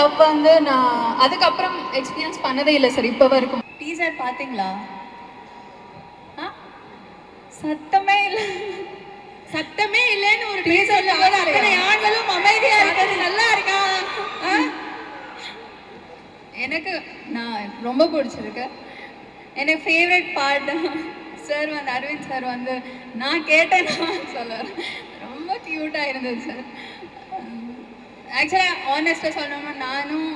Love வந்து நான் அதுக்கப்புறம் எக்ஸ்பீரியன்ஸ் பண்ணதே இல்லை சார் இப்போ வரைக்கும். டீசர் பார்த்தீங்களா? ஆ? சத்தமே இல்லை. சத்தமே இல்லைன்னு ஒரு பார்க்கலையா? அத்தனை ஆண்களும் அமைதியா இருக்கிறது நல்லா இருக்கா? எனக்கு நான் ரொம்ப பிடிச்சிருக்கு. எனக்கு ஃபேவரட் பார்ட் சார் வந்து அரவிந்த் சார் வந்து நான் கேட்டேன்னா சொல்லுவார். ரொம்ப க்யூட்டாக இருந்தது சார் ஆக்சுவலாக ஆனஸ்ட்டாக சொல்லணும்னா நானும்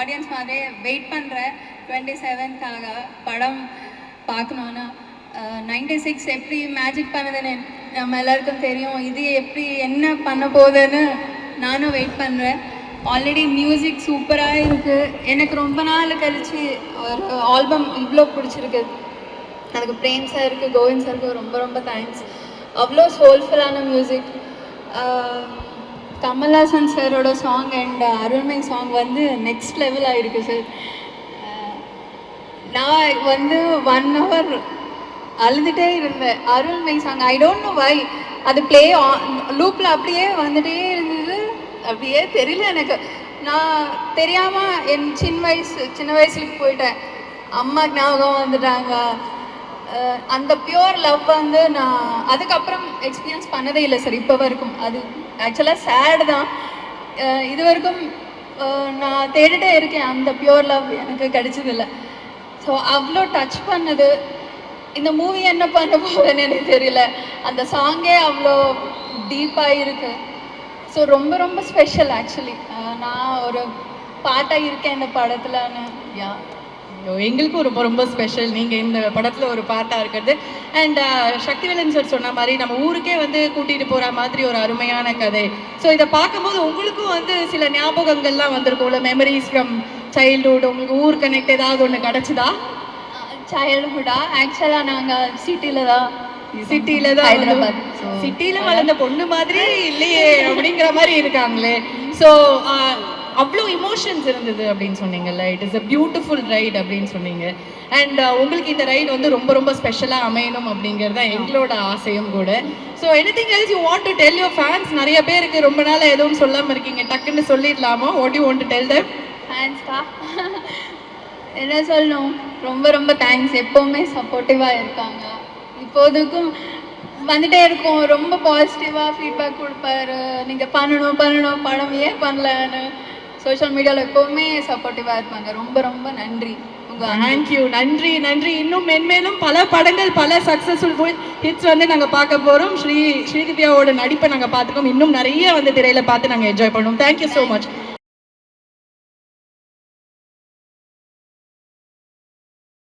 ஆடியன்ஸ் மாதிரி வெயிட் பண்ணுறேன் டுவெண்ட்டி செவன்த்காக படம் பார்க்கணுன்னா நைன்டி சிக்ஸ் எப்படி மேஜிக் பண்ணதுன்னு நம்ம எல்லாருக்கும் தெரியும். இது எப்படி என்ன பண்ண போகுதுன்னு நானும் வெயிட் பண்ணுறேன் ஆல்ரெடி மியூசிக் சூப்பராக இருக்குது எனக்கு ரொம்ப நாள் கழிச்சு ஒரு ஆல்பம் இவ்வளோ பிடிச்சிருக்கு. அதுக்கு பிரேம் சாருக்கு கோவிந்த் சாருக்கு ரொம்ப ரொம்ப தேங்க்ஸ் அவ்வளோ சோல்ஃபுல்லான மியூசிக் கமல்ஹாசன் சாரோட சாங் அண்ட் அருண்மை சாங் வந்து நெக்ஸ்ட் லெவல் ஆகிருக்கு சார் நான் வந்து ஒன் ஹவர் அழுதுகிட்டே இருந்தேன். அருள்மை song I don't know why அது ப்ளே லூப்பில் அப்படியே வந்துகிட்டே இருந்தது. அப்படியே தெரியல எனக்கு. நான் தெரியாமல் என் சின்ன வயசு சின்ன வயசுக்கு போயிட்டேன். அம்மா ஞாபகம் வந்துட்டாங்க. அந்த பியூர் லவ் வந்து நான் அதுக்கப்புறம் எக்ஸ்பீரியன்ஸ் பண்ணதே இல்லை சார் இப்போ வரைக்கும். அது ஆக்சுவலாக சேடு தான். இது வரைக்கும் நான் தேடிட்டே இருக்கேன். அந்த பியூர் லவ் எனக்கு கிடைச்சதில்ல. ஸோ அவ்வளோ டச் பண்ணது. இந்த மூவி என்ன பண்ண போகுதுன்னு எனக்கு தெரியல. அந்த சாங்கே அவ்வளோ டீப்பாக இருக்கு. ஸோ ரொம்ப ரொம்ப ஸ்பெஷல் ஆக்சுவலி நான் ஒரு பாட்டாக இருக்கேன் இந்த படத்துலன்னு. யா எங்களுக்கும் ரொம்ப ரொம்ப ஸ்பெஷல் நீங்க இந்த படத்துல ஒரு பாட்டா இருக்கிறது. அண்ட் சக்திவேலன் சார் சொன்ன மாதிரி நம்ம ஊருக்கே வந்து கூட்டிட்டு போற மாதிரி ஒரு அருமையான கதை. ஸோ இதை பார்க்கும்போது உங்களுக்கும் வந்து சில ஞாபகங்கள்லாம் வந்திருக்கும்ல? மெமரிஸ் ஃப்ரம் சைல்ட்ஹுட் உங்களுக்கு ஊர் கனெக்ட் ஏதாவது ஒன்று கிடைச்சதா? சைல்ட்ஹுட்டா ஆக்சுவலாக நாங்கள் சிட்டியில் தான். சிட்டில தான் ஹைதராபாத் சிட்டில வளர்ந்த பொண்ணு மாதிரி இல்லையே அப்படிங்கிற மாதிரி இருக்காங்களே. ஸோ அவ்வளோ இமோஷன்ஸ் இருந்தது அப்படின்னு சொன்னீங்கல்ல? It is a beautiful right அப்படின்னு சொன்னீங்க. அண்ட் உங்களுக்கு இந்த ரைடு வந்து ரொம்ப ரொம்ப ஸ்பெஷலாக அமையணும் அப்படிங்கிறது தான் எங்களோட ஆசையும் கூட. So anything else you want to tell your fans நிறைய பேருக்கு ரொம்ப நாள் எதுவும் சொல்லாமல் இருக்கீங்க. டக்குன்னு சொல்லிடலாமா? What you want to tell them? தேங்க்ஸ்க்கா என்ன சொல்லணும்? ரொம்ப ரொம்ப தேங்க்ஸ் எப்போவுமே சப்போர்ட்டிவாக இருக்காங்க. இப்போதைக்கும் வந்துட்டே இருக்கும். ரொம்ப பாசிட்டிவாக ஃபீட்பேக் கொடுப்பாரு. நீங்கள் பண்ணணும் பண்ணணும். படம் ஏன் பண்ணலன்னு? சோஷியல் மீடியாவில் எப்போவுமே சப்போர்ட்டிவாக இருப்பாங்க. ரொம்ப ரொம்ப நன்றி. உங்கள் தேங்க்யூ நன்றி நன்றி. இன்னும் மென்மேலும் பல படங்கள் பல சக்ஸஸ்ஃபுல் ஹிட்ஸ் வந்து நாங்கள் பார்க்க போகிறோம் ஸ்ரீ ஸ்ரீதிவ்யாவோட நடிப்பை நாங்கள் பார்த்துக்கோம். இன்னும் நிறைய வந்து திரையில் பார்த்து நாங்கள் என்ஜாய் பண்ணுவோம். Thank you so much